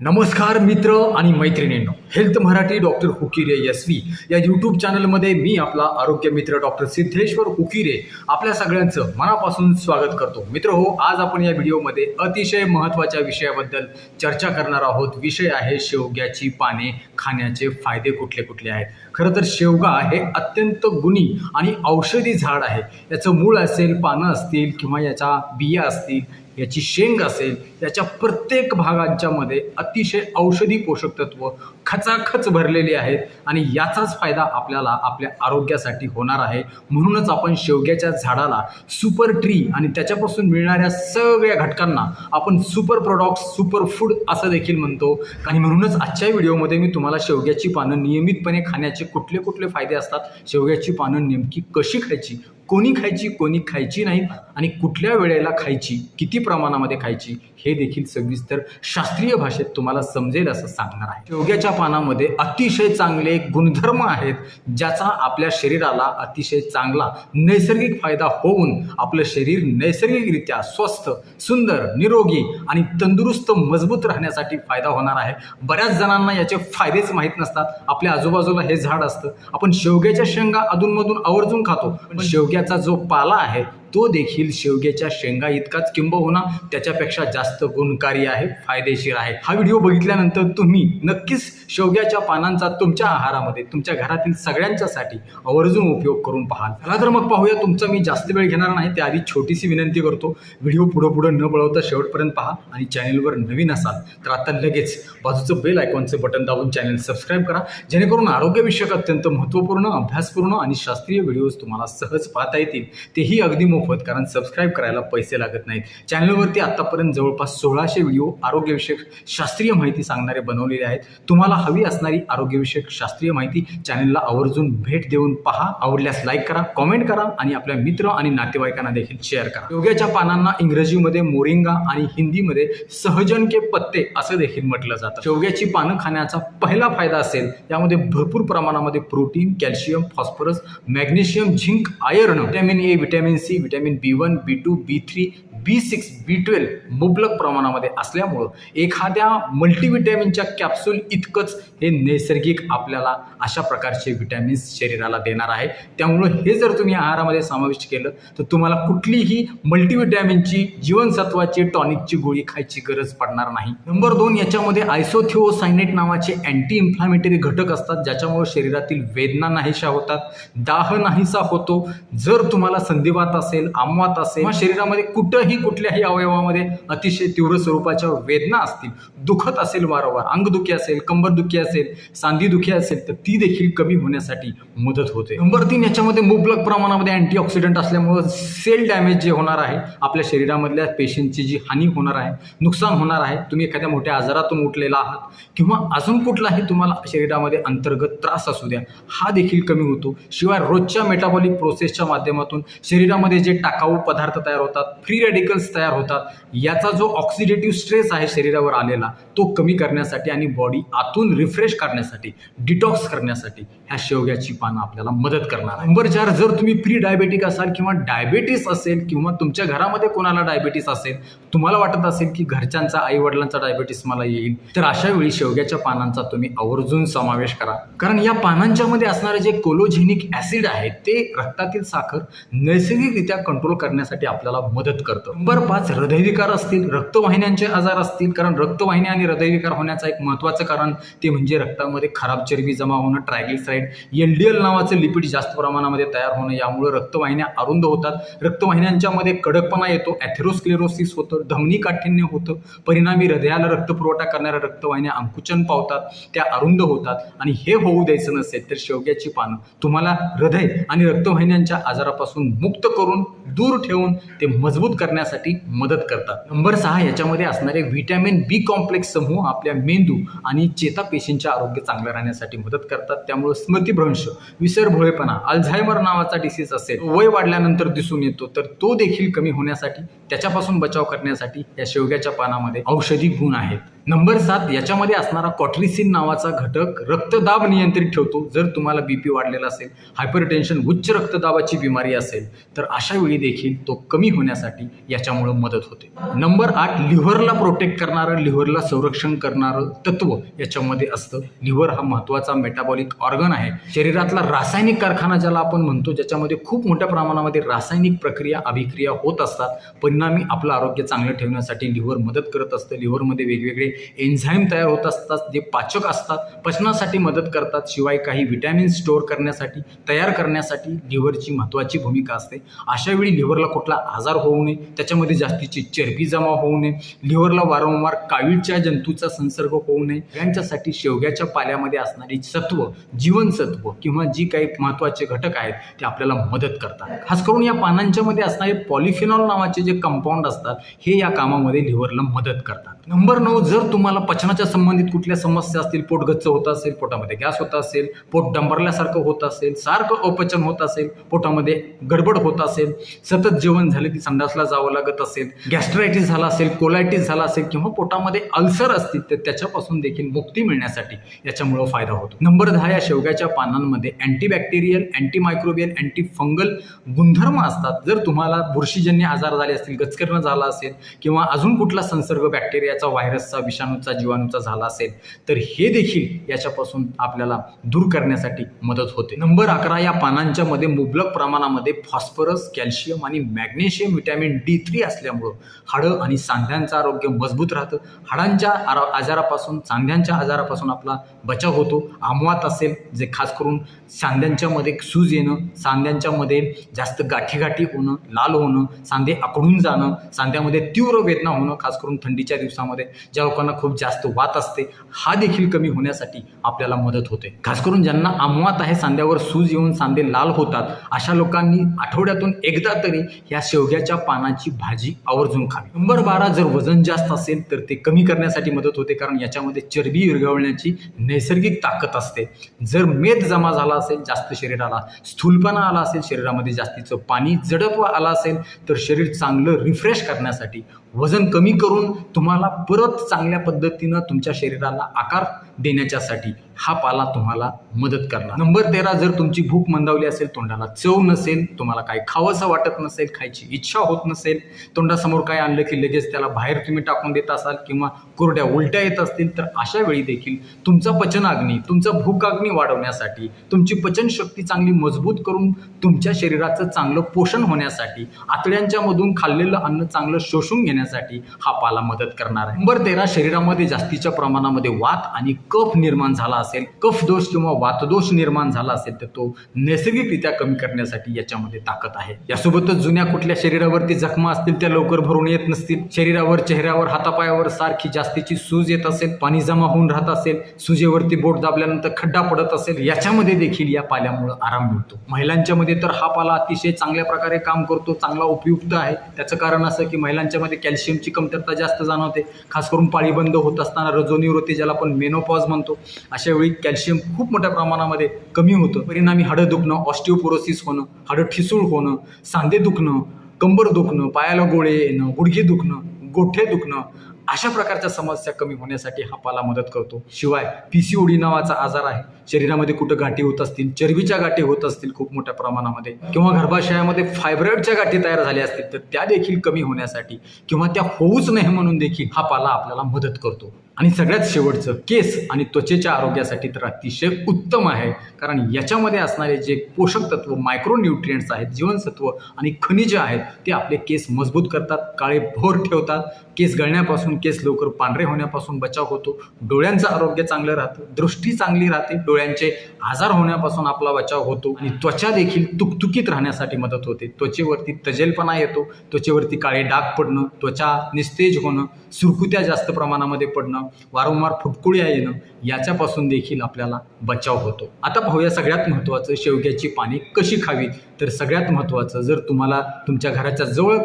नमस्कार मित्र आणि मैत्रिणींनो. Health Marathi doctor Hukire S V या यूट्यूब चॅनलमध्ये मी आपला आरोग्य मित्र डॉक्टर सिद्धेश्वर हुकिरे आपल्या सगळ्यांचं मनापासून स्वागत करतो. मित्र हो आज आपण या व्हिडिओमध्ये अतिशय महत्त्वाच्या विषयाबद्दल चर्चा करणार आहोत. विषय आहे शेवग्याची पाने खाण्याचे फायदे कुठले कुठले आहेत? खरं तर शेवगा हे अत्यंत गुणी आणि औषधी झाड आहे. याचं मूळ असेल पानं असतील किंवा याच्या बिया असतील याची शेंग असेल याच्या प्रत्येक भागांच्यामध्ये अतिशय औषधी पोषक तत्व खचाखच भरलेली आहेत आणि याचाच फायदा आपल्याला आपल्या आरोग्यासाठी होणार आहे. म्हणूनच आपण शेवग्याच्या झाडाला सुपर ट्री आणि त्याच्यापासून मिळणाऱ्या सगळ्या घटकांना आपण सुपर प्रोडक्ट्स सुपर फूड असं देखील म्हणतो. आणि म्हणूनच आजच्या व्हिडिओमध्ये मी तुम्हाला शेवग्याची पानं नियमितपणे खाण्याचे कुठले कुठले फायदे असतात शेवग्याची पानं नेमकी कशी खायची कोणी खायची कोणी खायची नाहीत आणि कुठल्या वेळेला खायची किती प्रमाणामध्ये खायची हे देखील सविस्तर शास्त्रीय भाषेत तुम्हाला समजेल असं सांगणार आहे. शेवग्याच्या पानामध्ये अतिशय चांगले गुणधर्म आहेत ज्याचा आपल्या शरीराला अतिशय चांगला नैसर्गिक फायदा होऊन आपलं शरीर नैसर्गिकरित्या स्वस्थ सुंदर निरोगी आणि तंदुरुस्त मजबूत राहण्यासाठी फायदा होणार आहे. बऱ्याच जणांना याचे फायदेच माहीत नसतात. आपल्या आजूबाजूला हे झाड असतं. आपण शेवग्याच्या शेंगा अधूनमधून आवर्जून खातो. पण शेवग्याचा जो पाला आहे तो देखील शेवग्याच्या शेंगा इतकाच किंबहुना त्याच्यापेक्षा जास्त गुणकारी आहे फायदेशीर आहे. हा व्हिडिओ बघितल्यानंतर तुम्ही नक्कीच शेवग्याच्या पानांचा तुमच्या आहारामध्ये तुमच्या घरातील सगळ्यांच्यासाठी आवर्जून उपयोग करून पाहाल. चला तर मग पाहूया तुमचा मी जास्त वेळ घेणार नाही त्याआधी छोटीशी विनंती करतो. व्हिडिओ पुढं पुढं न पळवता शेवटपर्यंत पहा आणि चॅनलवर नवीन असाल तर आता लगेच बाजूचं बेल आयकॉनचं बटन दाबून चॅनल सबस्क्राईब करा. जेणेकरून आरोग्यविषयक अत्यंत महत्त्वपूर्ण अभ्यासपूर्ण आणि शास्त्रीय व्हिडिओज तुम्हाला सहज पाहता येतील. तेही अगदी मोफत कारण सबस्क्राईब करायला पैसे लागत नाहीत. चॅनलवरती आत्तापर्यंत जवळपास सोळाशे व्हिडिओ आरोग्यविषयक शास्त्रीय माहिती सांगणारे बनवलेले आहेत. तुम्हाला हवी असणारी आरोग्यविषयक शास्त्रीय माहिती चॅनलला आवर्जून भेट देऊन पहा. आवडल्यास लाईक करा कॉमेंट करा आणि आपल्या मित्र आणि नातेवाईकांना देखील शेअर करा. योग्याच्या पानांना इंग्रजीमध्ये मोरिंगा आणि हिंदीमध्ये सहजन के पत्ते असं देखील म्हटलं जातं. शेवग्याची पानं खाण्याचा पहिला फायदा असेल यामध्ये भरपूर प्रमाणामध्ये protein calcium phosphorus magnesium zinc iron vitamin A vitamin C vitamin B one B two B three B six B twelve मुबलक प्रमाणामध्ये असल्यामुळं एखाद्या मल्टीव्हिटॅमिनच्या कॅप्सूल इतकंच हे नैसर्गिक आपल्याला अशा प्रकारचे व्हिटॅमिन्स शरीराला देणार आहे. त्यामुळं हे जर तुम्ही आहारामध्ये समाविष्ट केलं तर तुम्हाला कुठलीही मल्टीव्हिटॅमिनची जीवनसत्वाची टॉनिकची गोळी खायची गरज पडणार नाही. नंबर दोन याच्यामध्ये आयसोथिओसायनेट नावाचे अँटी इन्फ्लामेटरी घटक असतात ज्याच्यामुळे शरीरातील वेदना नाहीशा होतात दाह नाहीसा होतो. जर तुम्हाला संधिवात असेल आमवात असेल किंवा शरीरामध्ये कुठंही कुठल्याही अवयवामध्ये अतिशय तीव्र स्वरूपाच्या वेदना असतील दुखत असेल वारंवार अंगदुखी असेल कंबरदुखी असेल सांधीदुखी असेल तर ती देखील कमी होण्यासाठी मदत होते. नंबर तीन याच्यामध्ये मुबलक प्रमाणामध्ये अँटीऑक्सिडंट असल्यामुळं सेल डॅमेज जे होणार आहे आपल्या शरीरामधल्या पेशंटची जी हानी होणार आहे नुकसान होणार आहे तुम्ही एखाद्या मोठ्या आजारातून उठलेला आहात किंवा अजून कुठलाही तुम्हाला शरीरामध्ये अंतर्गत त्रास असू द्या हा देखील कमी होतो. शिवाय रोजच्या मेटाबॉलिक प्रोसेसच्या माध्यमातून शरीरामध्ये जे टाकाऊ पदार्थ तयार होतात फ्री रेडिकल्स तयार होतात याचा जो ऑक्सिडेटिव्ह स्ट्रेस आहे शरीरावर आलेला तो कमी करण्यासाठी आणि बॉडी आतून रिफ्रेश करण्यासाठी डिटॉक्स करण्यासाठी ह्या शेवग्याची पानं आपल्याला मदत करणार नंबर चार जर तुम्ही प्री डायबेटिक असाल किंवा डायबेटीस असेल किंवा तुमच्या घरामध्ये कोणाला डायबेटीस असेल तुम्हाला वाटत असेल की घरच्यांचा आई वडिलांचा डायबेटीस मला येईल तर अशा वेळी शेवग्याच्या पानांचा तुम्ही आवर्जून समावेश करा. कारण या पानांच्यामध्ये असणारे जे कोलोजेनिक ॲसिड आहे ते रक्तातील साखर नैसर्गिकरित्या कंट्रोल करण्यासाठी आपल्याला मदत करतं. नंबर पाच हृदयविकार असतील रक्तवाहिन्यांचे आजार असतील कारण रक्तवाहिन्या आणि हृदयविकार होण्याचं एक महत्त्वाचं कारण ते म्हणजे रक्तामध्ये खराब चरबी जमा होणं ट्रायग्लिसराईड एल डी एल नावाचं लिपिड जास्त प्रमाणामध्ये तयार होणं यामुळे रक्तवाहिन्या अरुंद होतात. रक्तवाहिन्यांच्या मध्ये कडकपणा येतो ॲथेरोस्क्लेरोसिस होतं धमनी काठिण्य होतं परिणामी हृदयाला रक्तपुरवठा करणाऱ्या रक्तवाहिन्या अंकुचन पावतात त्या अरुंद होतात. आणि हे होऊ द्यायचं नसेल तर शेवग्याची पानं तुम्हाला हृदय आणि रक्तवाहिन्यांच्या आजारापासून मुक्त करून दूर ठेवून ते मजबूत करण्यासाठी मदत करतात. नंबर सहा याच्यामध्ये असणारे व्हिटॅमिन बी कॉम्प्लेक्स समूह आपल्या मेंदू आणि चेतापेशींचे आरोग्य चांगलं राहण्यासाठी मदत करतात. त्यामुळे स्मृतिभ्रंश विसरभोळेपणा अल्झायमर नावाचा डिसीज असेल वय वाढल्यानंतर दिसून येतो तर तो देखील कमी होण्यासाठी त्याच्यापासून बचाव करण्यासाठी या शेवग्याच्या पानामध्ये औषधी गुण आहेत. नंबर सात याच्यामध्ये असणारा कॉट्रिसिन नावाचा घटक रक्तदाब नियंत्रित ठेवतो. जर तुम्हाला बी पी वाढलेला असेल हायपरटेन्शन उच्च रक्तदाबाची बिमारी असेल तर अशा वेळी देखील तो कमी होण्यासाठी याच्यामुळं मदत होते. नंबर आठ लिव्हरला प्रोटेक्ट करणारं लिव्हरला संरक्षण करणारं तत्व याच्यामध्ये असतं. लिव्हर हा महत्त्वाचा मेटाबॉलिक ऑर्गन आहे. शरीरातला रासायनिक कारखाना ज्याला आपण म्हणतो ज्याच्यामध्ये खूप मोठ्या प्रमाणामध्ये रासायनिक प्रक्रिया अभिक्रिया होत असतात परिणामी आपलं आरोग्य चांगलं ठेवण्यासाठी लिव्हर मदत करत असतं. लिव्हरमध्ये वेगवेगळे एन्झाईम तयार होत असतात जे पाचक असतात पचनासाठी मदत करतात शिवाय काही विटॅमिन स्टोअर करण्यासाठी तयार करण्यासाठी लिव्हरची महत्त्वाची भूमिका असते. अशावेळी लिव्हरला कुठला आजार होऊ नये त्याच्यामध्ये जास्तीची चरबी जमा होऊ नये लिव्हरला वारंवार कावीळच्या जंतूचा संसर्ग होऊ नये यांच्यासाठी शेवग्याच्या पाल्यामध्ये असणारी सत्व जीवनसत्व किंवा जी काही महत्त्वाचे घटक आहेत ते आपल्याला मदत करतात. खास करून या पानांच्या मध्ये असणारे पॉलिफिनॉल नावाचे जे कंपाऊंड असतात हे या कामामध्ये लिव्हरला मदत करतात. नंबर नऊ जर तुम्हाला पचनाच्या संबंधित कुठल्या समस्या असतील पोट गच्च होत असेल पोटामध्ये गॅस होत असेल पोट डंबरल्यासारखं होत असेल सारखं अपचन होत असेल पोटामध्ये गडबड होत असेल सतत जेवण झालं की संडासला जावं लागत असेल गॅस्ट्रायटिस झाला असेल कोलायटिस झाला असेल किंवा पोटामध्ये अल्सर असतील तर त्याच्यापासून देखील मुक्ती मिळण्यासाठी याच्यामुळं फायदा होतो. नंबर दहा या शेवग्याच्या पानांमध्ये अँटीबॅक्टेरियल अँटीमायक्रोबियल अँटी फंगल गुणधर्म असतात. जर तुम्हाला बुरशीजन्य आजार झाले असतील गचकरणं झाला असेल किंवा अजून कुठला संसर्ग बॅक्टेरिया बॅक्टेरियाचा व्हायरसचा विषाणूचा जीवाणूचा झाला असेल तर हे देखील याच्यापासून आपल्याला दूर करण्यासाठी मदत होते. नंबर अकरा या पानांच्या मध्ये मुबलक प्रमाणामध्ये फॉस्फरस कॅल्शियम आणि मॅग्नेशियम विटॅमिन डी थ्री असल्यामुळं हाडं आणि सांध्यांचं आरोग्य मजबूत राहतं. हाडांच्या आरा आजारापासून सांध्यांच्या आजारापासून आपला बचाव होतो. आमवात असेल जे खास करून सांध्यांच्यामध्ये सूज येणं सांध्यांच्यामध्ये जास्त गाठीगाठी होणं लाल होणं सांधे आकडून जाणं सांध्यामध्ये तीव्र वेदना होणं खास करून थंडीच्या दिवसामध्ये ज्या लोकांना खूप जास्त वात असते हा देखील कमी होण्यासाठी आपल्याला मदत होते. खास करून ज्यांना आमवात आहे सांध्यावर सूज येऊन सांधे लाल होतात अशा लोकांनी आठवड्यातून एकदा तरी या शेवग्याच्या पानाची भाजी आवर्जून खावी. नंबर बारा जर वजन जास्त असेल तर ते कमी करण्यासाठी मदत होते कारण याच्यामध्ये चरबी विरघळण्याची नैसर्गिक ताकद असते. जर मेद जमा झाला असेल जास्त शरीराला स्थूलपणा आला असेल शरीरामध्ये जास्तीचं पाणी जडत्व आला असेल तर शरीर चांगलं रिफ्रेश करण्यासाठी वजन कमी करून तुम्हाला परत चांगल्या पद्धतीनं तुमच्या शरीराला आकार देण्याच्यासाठी हा पाला तुम्हाला मदत करणार. नंबर तेरा जर तुमची भूक मंदावली असेल तोंडाला चव नसेल तुम्हाला काही खावंसं वाटत नसेल खायची इच्छा होत नसेल तोंडासमोर काय आणलं की लगेच त्याला बाहेर तुम्ही टाकून देत असाल किंवा कोरड्या उलट्या येत असतील तर अशा वेळी देखील तुमचा पचनाग्नी तुमचा भूकाग्नी वाढवण्यासाठी तुमची पचनशक्ती चांगली मजबूत करून तुमच्या शरीराचं चांगलं पोषण होण्यासाठी आतड्यांच्या मधून खाल्लेलं अन्न चांगलं शोषून घेण्यासाठी हा पाला मदत करणार आहे. नंबर तेरा शरीरामध्ये जास्तीच्या प्रमाणामध्ये वात आणि कफ निर्माण झाला असेल कफ दोष किंवा वातदोष निर्माण झाला असेल तर तो नैसर्गिकरित्या कमी करण्यासाठी याच्यामध्ये ताकद आहे. यासोबतच जुन्या कुठल्या शरीरावरती जखमा असतील त्या लवकर भरून येत नसतील. शरीरावर चेहऱ्यावर हातापायावर सारखी जास्तीची सूज येत असेल पाणी जमा होऊन राहत असेल सुजेवरती बोट दाबल्यानंतर खड्डा पडत असेल याच्यामध्ये देखील या पाल्यामुळे आराम मिळतो. महिलांच्या मध्ये तर हा पाला अतिशय चांगल्या प्रकारे काम करतो चांगला उपयुक्त आहे. त्याचं कारण असं की महिलांच्या मध्ये कॅल्शियमची कमतरता जास्त जाणवते. खास करून पाळीबंद होत असताना रजोनिवृत्ती ज्याला आपण मेनोपॉज म्हणतो अशा वेळी कॅल्शियम खूप मोठ्या प्रमाणामध्ये कमी होतं परिणामी हाडं दुखणं ऑस्टिओपोरोसिस होणं हाडं ठिसूळ होणं सांधे दुखणं कंबर दुखणं पायाला गोळे येणं गुडघे दुखणं गोठे दुखणं अशा प्रकारच्या समस्या कमी होण्यासाठी हा पाला मदत करतो. शिवाय पी सी ओडी नावाचा आजार आहे. शरीरामध्ये कुठं गाठी होत असतील चरबीच्या गाठी होत असतील खूप मोठ्या प्रमाणामध्ये किंवा गर्भाशयामध्ये फायब्रॉइडच्या गाठी तयार झाल्या असतील तर त्या देखील कमी होण्यासाठी किंवा त्या होऊच नाही म्हणून देखील हा पाला आपल्याला मदत करतो. आणि सगळ्यात शेवटचं केस आणि त्वचेच्या आरोग्यासाठी तर अतिशय उत्तम आहे. कारण याच्यामध्ये असणारे जे पोषक तत्व मायक्रोन्यूट्रियंट्स आहेत जीवनसत्व आणि खनिजे आहेत ते आपले केस मजबूत करतात काळे भोर ठेवतात. केस गळण्यापासून केस लवकर पांढरे होण्यापासून बचाव होतो. डोळ्यांचं आरोग्य चांगलं राहतं. दृष्टी चांगली राहते. डोळ्यांचे आजार होण्यापासून आपला बचाव होतो आणि त्वचा देखील तुकतुकीत राहण्यासाठी मदत होते. त्वचेवरती तजेलपणा येतो. त्वचेवरती काळे डाग पडणं त्वचा निस्तेज होणं सुरकुत्या जास्त प्रमाणामध्ये पडणं वारंवार फुटकुळ्या येणं याच्यापासून देखील आपल्याला बचाव होतो. आता पाहूया सगळ्यात महत्त्वाचं शेवग्याची पाने कशी खावीत. तर सगळ्यात महत्त्वाचं जर तुम्हाला तुमच्या घराच्या जवळ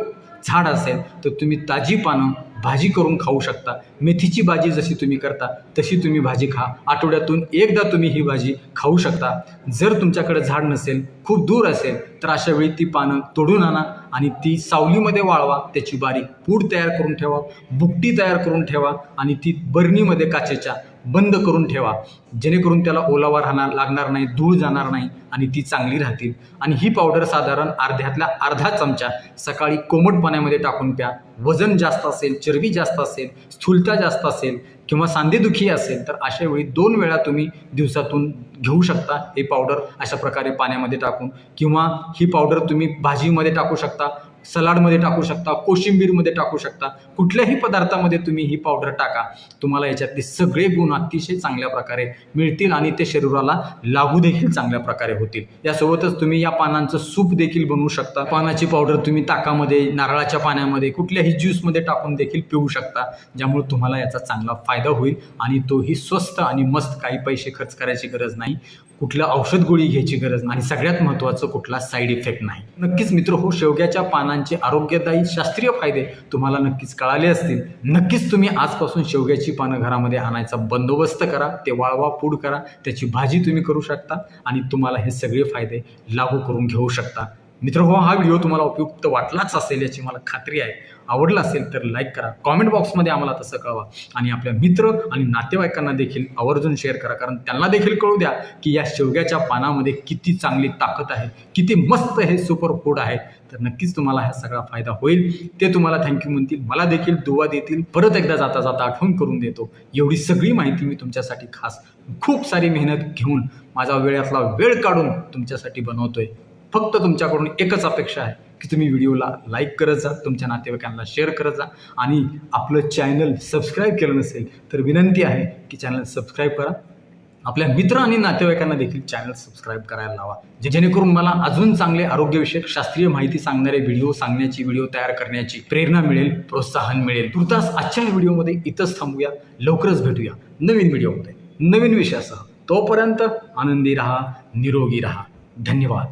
झाड असेल तर तुम्ही ताजी पानं भाजी करून खाऊ शकता. मेथीची भाजी जशी तुम्ही करता तशी तुम्ही भाजी खा. आठवड्यातून एकदा तुम्ही ही भाजी खाऊ शकता. जर तुमच्याकडे झाड नसेल खूप दूर असेल तर अशा वेळी ती पानं तोडून आणा आणि ती सावलीमध्ये वाळवा त्याची बारीक पूड तयार करून ठेवा बुकटी तयार करून ठेवा आणि ती बरणीमध्ये काचेच्या बंद करून ठेवा. जेणेकरून त्याला ओलावा राहणार लागणार नाही धूळ जाणार नाही आणि ती चांगली राहतील. आणि ही पावडर साधारण अर्ध्यातल्या अर्धा चमचा सकाळी कोमट पाण्यामध्ये टाकून प्या. वजन जास्त असेल चरबी जास्त असेल स्थूलता जास्त असेल किंवा सांधेदुखी असेल तर अशा वेळी दोन वेळा तुम्ही दिवसातून घेऊ शकता हे पावडर अशा प्रकारे पाण्यामध्ये टाकून. किंवा ही पावडर तुम्ही भाजीमध्ये टाकू शकता. सलाडमध्ये टाकू शकता कोशिंबीरमध्ये टाकू शकता. कुठल्याही पदार्थामध्ये तुम्ही ही पावडर टाका. तुम्हाला याच्यातले सगळे गुण अतिशय चांगल्या प्रकारे मिळतील आणि ते शरीराला लागू देखील चांगल्या प्रकारे होतील. यासोबतच तुम्ही या पानांचं सूप देखील बनवू शकता. पानाची पावडर तुम्ही ताकामध्ये नारळाच्या पाण्यामध्ये कुठल्याही ज्यूसमध्ये टाकून देखील पिऊ शकता. ज्यामुळे तुम्हाला याचा चांगला फायदा होईल आणि तोही स्वस्त आणि मस्त काही पैसे खर्च करायची गरज नाही. कुठलं औषध गोळी घ्यायची गरज नाही. आणि सगळ्यात महत्त्वाचं कुठला साईड इफेक्ट नाही. नक्कीच मित्र हो शेवग्याच्या पानांचे आरोग्यदायी शास्त्रीय फायदे तुम्हाला नक्कीच कळाले असतील. नक्कीच तुम्ही आजपासून शेवग्याची पानं घरामध्ये आणायचा बंदोबस्त करा ते वाळवा पूड करा त्याची भाजी तुम्ही करू शकता आणि तुम्हाला हे सगळे फायदे लागू करून घेऊ शकता. मित्र हो हा व्हिडिओ तुम्हाला उपयुक्त वाटलाच असेल याची मला खात्री आहे. आवडला असेल तर लाईक करा. कॉमेंट बॉक्समध्ये आम्हाला तसं कळवा. आणि आपल्या मित्र आणि नातेवाईकांना देखील आवर्जून शेअर करा. कारण त्यांना देखील कळू द्या की या शेवग्याच्या पानामध्ये किती चांगली ताकद आहे. किती मस्त हे सुपर फूड आहे. तर नक्कीच तुम्हाला हा सगळा फायदा होईल. ते तुम्हाला थँक्यू म्हणतील. मला देखील दुवा देतील. परत एकदा जाता जाता आठवण करून देतो. एवढी सगळी माहिती मी तुमच्यासाठी खास खूप सारी मेहनत घेऊन माझा वेळातला वेळ काढून तुमच्यासाठी बनवतोय. फक्त तुमच्याकडून एकच अपेक्षा आहे की तुम्ही व्हिडिओला लाईक करत जा तुमच्या नातेवाईकांना शेअर करत जा आणि आपलं चॅनल सबस्क्राईब केलं नसेल तर विनंती आहे की चॅनल सबस्क्राईब करा. आपल्या मित्र आणि नातेवाईकांना देखील चॅनल सबस्क्राईब करायला लावा जे जेणेकरून मला अजून चांगले आरोग्यविषयक शास्त्रीय माहिती सांगणारे व्हिडिओ सांगण्याची व्हिडिओ तयार करण्याची प्रेरणा मिळेल प्रोत्साहन मिळेल. तुर्तास आजच्या व्हिडिओमध्ये इथंच थांबूया लवकरच भेटूया नवीन व्हिडिओमध्ये. नवीन विषयासह तोपर्यंत आनंदी राहा निरोगी राहा. धन्यवाद.